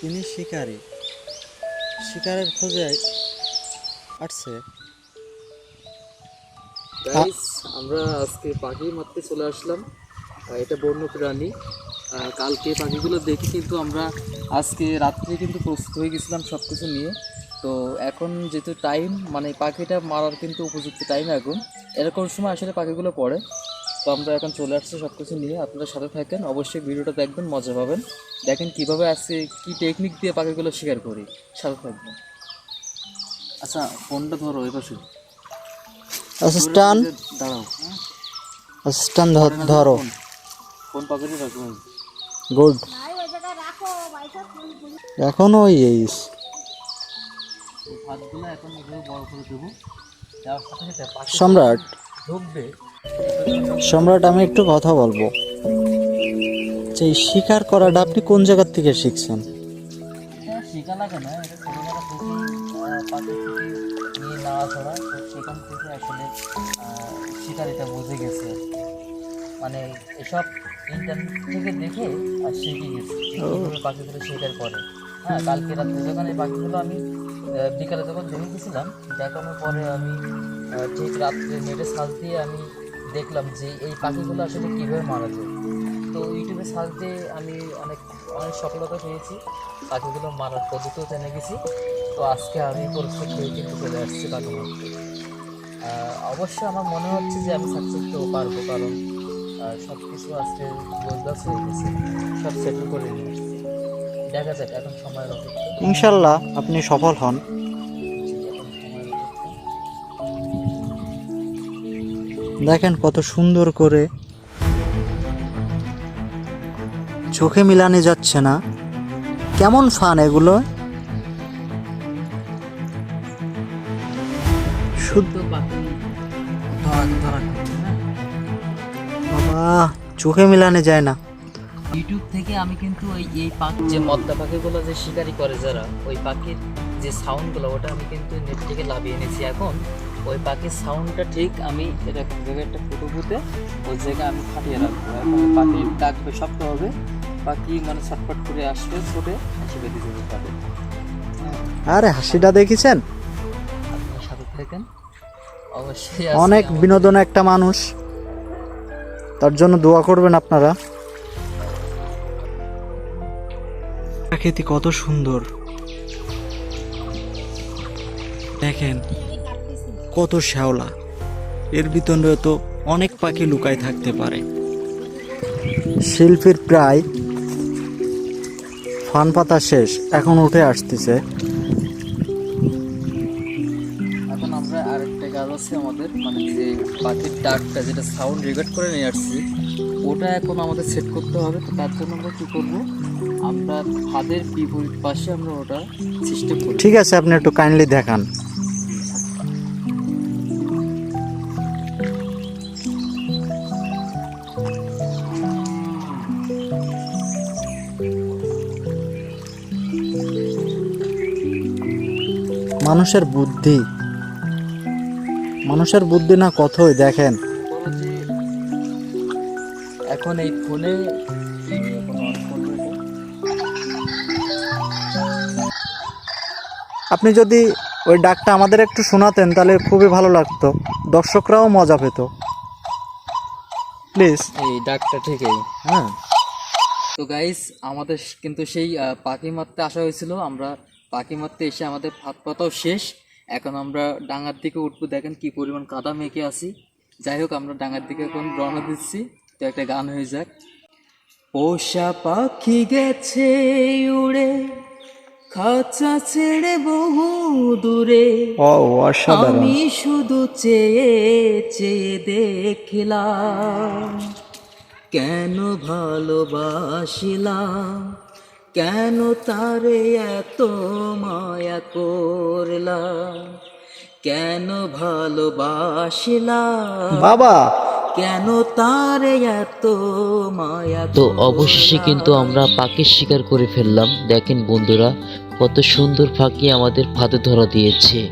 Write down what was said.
তিনি শিকারী। শিকারের খোঁজে আসছে। আমরা আজকে পাখি মারতে চলে আসলাম। এটা বন্য প্রাণী। কালকে পাখিগুলো দেখি কিন্তু আমরা আজকে রাত্রে কিন্তু প্রস্তুত হয়ে গেছিলাম সব কিছু নিয়ে। তো এখন যেহেতু টাইম মানে পাখিটা মারার কিন্তু উপযুক্ত টাইম এখন। এরকম সময় আসলে পাখিগুলো পড়ে। তো আমরা এখন চলে আসছি সব কিছু নিয়ে। আপনারা সাথে থাকেন অবশ্যই ভিডিওটা দেখবেন মজা পাবেন। দেখেন কীভাবে আজকে কি টেকনিক দিয়ে পাখিগুলো শিকার করি। সাথে থাকবেন। আচ্ছা ফোনটা ধরো এ পাশে। অ্যাসিস্ট্যান্ট দাঁড়াও অ্যাসিস্ট্যান্ট ধরো ফোন। পকেটে রাখো। গুড এখন ওই এই। ভাতগুলো এখন বড় করে দেবো। দেওয়ার সাথে সাথে পাখি সম্রাট। ঢুকবে। সম্রাট আমি একটু কথা বলব। যে শিকার করাটা আপনি কোন জায়গার থেকে শিখছেন? এটা শেখা লাগে না এটা ছোটোবেলা নিয়ে নাড়াচড়া তো সেখান থেকে আসলে শিকারিটা বুঝে গেছে। মানে এসব ইন্টারনেট থেকে দেখে আর শিখে গেছে কীভাবে পাখিগুলো শিকার করে। হ্যাঁ কালকে রাত্রে যখন এই পাখিগুলো আমি বিকালে যখন দেখে গেছিলাম দেখানোর পরে আমি ঠিক রাত্রে নেটে সার্চ দিয়ে আমি দেখলাম যে এই পাখিগুলো আসলে কীভাবে মারা যায়। তো ইউটিউবে সার্চ দিয়ে আমি অনেক অনেক সফলতা পেয়েছি, পাখিগুলো মারার পদ্ধতিও জেনে গেছি। তো আজকে আমি পরিস্থিতি হয়ে কিন্তু চলে আসছি পাখি মারতে আমার মনে হচ্ছে যে আমি সাকসেস তো পারব, কারণ সব কিছু আজকে গোজগাছ হয়ে গেছে, সব সেটেল করে নিয়ে দেখা যাক, এখন সময়ের অপেক্ষা। ইনশাল্লাহ আপনি সফল হন। দেখেন কত সুন্দর করে। চোখে মিলানে যাচ্ছে না। কেমন ফান এগুলো? বাবা, চোখে মিলানে যায় না। ইউটিউব থেকে আমি কিন্তু ওই এই পাখি যে মদ্দা পাখিগুলো যে শিকারি করে যারা, ওই পাখির যে সাউন্ডগুলো ওটা আমি কিন্তু নেট থেকে লাভিয়ে এনেছি এখন। ওই পাখির সাউন্ডটা ঠিক আমি এটা ভেবে একটা ফুটো ফুটে ওই জায়গায় আমি ফাটিয়ে রাখব। এখন পাখি ডাকবে শব্দ হবে। পাখি মানে ছটফট করে আসবে ছোটে হাসি বেঁধে যাবে তাদের। আরে হাসিটা দেখেছেন? আপনার সাথে থাকেন? অবশ্যই অনেক বিনোদন একটা মানুষ। তার জন্য দোয়া করবেন আপনারা। প্রকৃতি কত সুন্দর। দেখেন। কত শ্যাওলা। এর ভিতরে তো অনেক পাখি লুকায় থাকতে পারে। শিল্পীর প্রায় ফান পাতা শেষ এখন উঠে আসতেছে। এখন আমরা আরেকটা কাজ আছে আমাদের মানে যে পাখির ডাকটা যেটা সাউন্ড রেকর্ড করে নিয়ে আসছি ওটা এখন আমাদের সেট করতে হবে। তো তার জন্য আমরা কী করব? আমরা ফাদের বিপরীত পাশে আমরা ওটা সিস্টেম ঠিক আছে আপনি একটু কাইন্ডলি দেখান। মানুষের বুদ্ধি। মানুষের বুদ্ধি না কতই দেখেন। এখন এই ফোনে। আপনি যদি ওই ডাকটা আমাদের একটু শোনাতেন তাহলে খুবই ভালো লাগতো। দর্শকরাও মজা পেত। প্লিজ। এই ডাকটা থেকেই হ্যাঁ। তো গাইস আমাদের কিন্তু সেই পাখি মারতে আসা হয়েছিল। আমরা পাখি মারতে এসে আমাদের ভাত পাতাও শেষ। এখন আমরা ডাঙার দিকে উঠবো দেখেন কি পরিমাণ কাদা মেখে আসি যাই হোক আমরা ডাঙার দিকে এখন রওনা দিচ্ছি। তো একটা গান হয়ে যাক। পোষা পাখি গেছে উড়ে খাঁচা ছেড়ে বহু দূরে। আমি শুধু চেয়ে চেয়ে দেখলাম কেন ভালোবাসিলাম? কেন তারে এত মায়া করলাম? কেন ভালোবাসিলা বাবা! কেন তারে এত মায়া তো অবশেষে কিন্তু আমরা পাখির শিকার করে ফেললাম। দেখেন বন্ধুরা কত সুন্দর পাখি আমাদের ফাঁদে ধরা দিয়েছে।